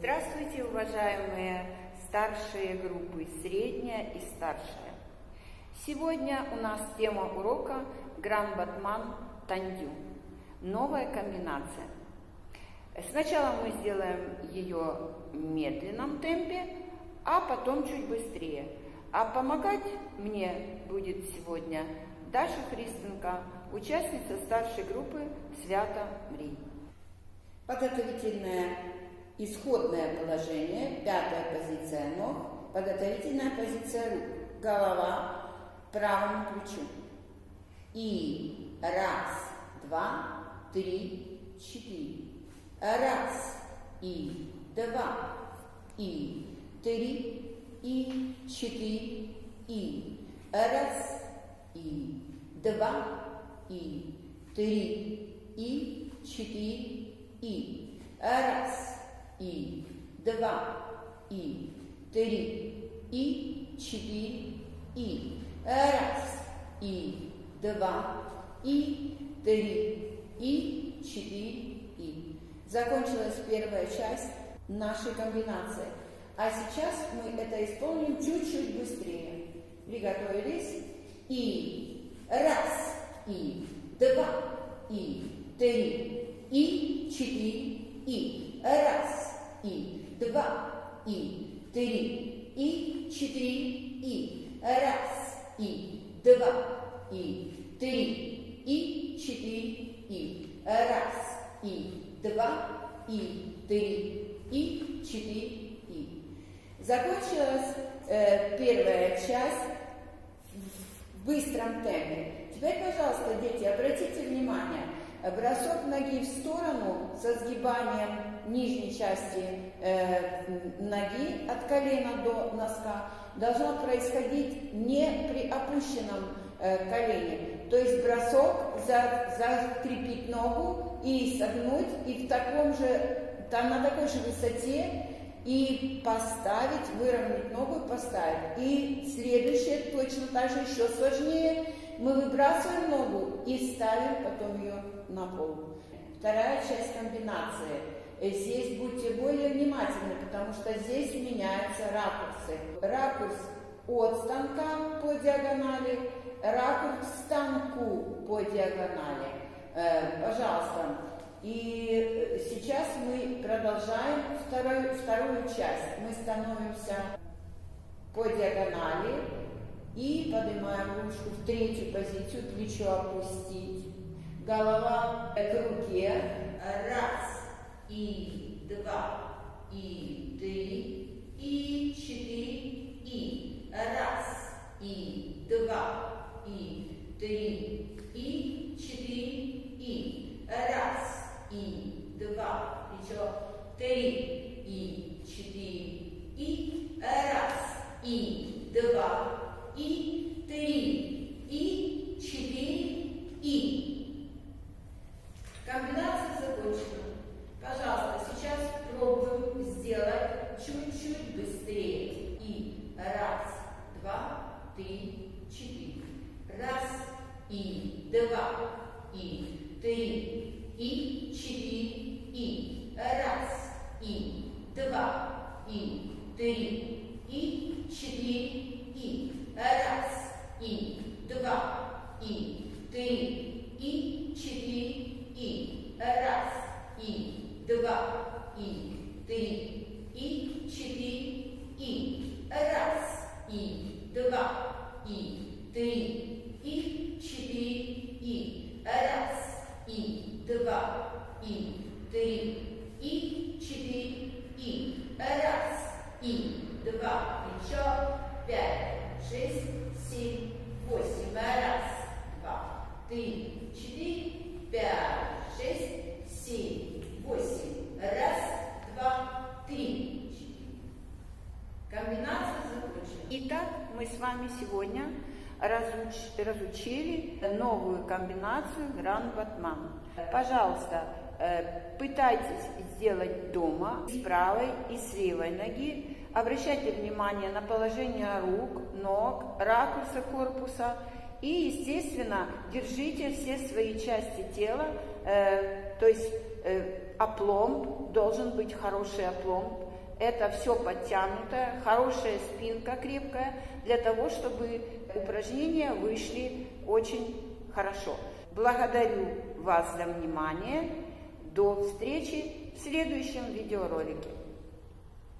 Здравствуйте, уважаемые старшие группы, средняя и старшая. Сегодня у нас тема урока Гран Батман Тандю. Новая комбинация. Сначала мы сделаем ее в медленном темпе, а потом чуть быстрее. А помогать мне будет сегодня Даша Христенко, участница старшей группы Свята Мрий. Подготовительное исходное положение, пятая позиция ног, подготовительная позиция рук, голова правому плечу. И раз, два, три, четыре. Раз, и два, и три, и четыре, и раз, и два, и три, и четыре, и раз, и два, и три, и четыре, и раз, и два, и три, и четыре, и. Закончилась первая часть нашей комбинации. А сейчас мы это исполним чуть-чуть быстрее. Приготовились? И раз, и два, и три, и четыре, и раз, и два, и три, и четыре, и раз, и два, и три, и четыре, и раз, и два, и три, и четыре, и. Закончилась э, первая часть в быстром темпе. Теперь, пожалуйста, дети, обратите внимание, бросок ноги в сторону со сгибанием нижней части э, ноги от колена до носка должно происходить не при опущенном э, колене. То есть бросок, за, закрепить ногу и согнуть, и в таком же, там на такой же высоте и поставить, выровнять ногу и поставить. И следующее точно так же еще сложнее. Мы выбрасываем ногу и ставим потом ее на пол. Вторая часть комбинации. Здесь будьте более внимательны, потому что здесь меняются ракурсы. Ракурс от станка по диагонали, ракурс станку по диагонали. Э, пожалуйста. И сейчас мы продолжаем вторую, вторую часть. Мы становимся по диагонали и поднимаем ручку в третью позицию, плечо опустить, голова к руке. Раз, и два, и три, и четыре, и раз, и два, и три, и четыре, и раз, и два, еще три, и четыре, и раз, и два, и три, и четыре, и. Комбинация закончена. Пожалуйста, сейчас пробуем сделать чуть-чуть быстрее. И раз, два, три, четыре. Раз, и два, и три, и четыре, и раз, и два, и три, и четыре, и раз, и два, и три, и четыре, и раз, и два, и три, и четыре, и раз, и два, и три, и четыре, и раз, и два, и три, и четыре, и раз, и два, еще пять, шесть, семь, восемь, раз, два, три, четыре, пять, шесть, семь, восемь, раз, два, три, четыре. Комбинация закончена. Итак, мы с вами сегодня разуч- разучили новую комбинацию Гран Батман. Пожалуйста, э, пытайтесь сделать дома с правой и с левой ноги. Обращайте внимание на положение рук, ног, ракурса корпуса и, естественно, держите все свои части тела, э, то есть э, Опломб, должен быть хороший опломб. Это все подтянутое, хорошая спинка крепкая, для того, чтобы упражнения вышли очень хорошо. Благодарю вас за внимание. До встречи в следующем видеоролике.